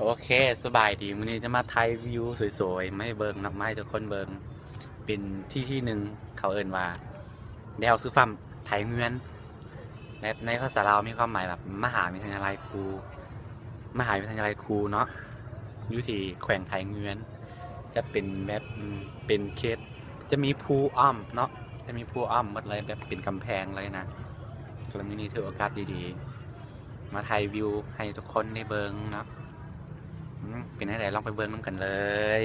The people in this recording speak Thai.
โอเคสบายดีวันนี้จะมาถ่ายวิวสวยๆ ไม่เบิงนับไม้ทุกคนเบิงเป็นที่ที่หนึ่งเขาเอินว่าแนวซื้อฟัมไทยเมือนและในภาษาลาวมีความหมายแบบมหาวิทยาลัยครู มหาวิทยาลัยครูเนาะอยู่ที่แขวงไทยเมือน จะเป็นแบบเป็นเขตจะมีภูอ้อมเนาะจะมีภูอ้อมหมดเลยแบบเป็นกำแพงเลยนะก็เลยนี่ถือโอกาสดีๆ มาถ่ายวิวให้ทุกคนได้เบิงเนาะ เป็นอะไรลองไปเบิ้งน้ำกันเลย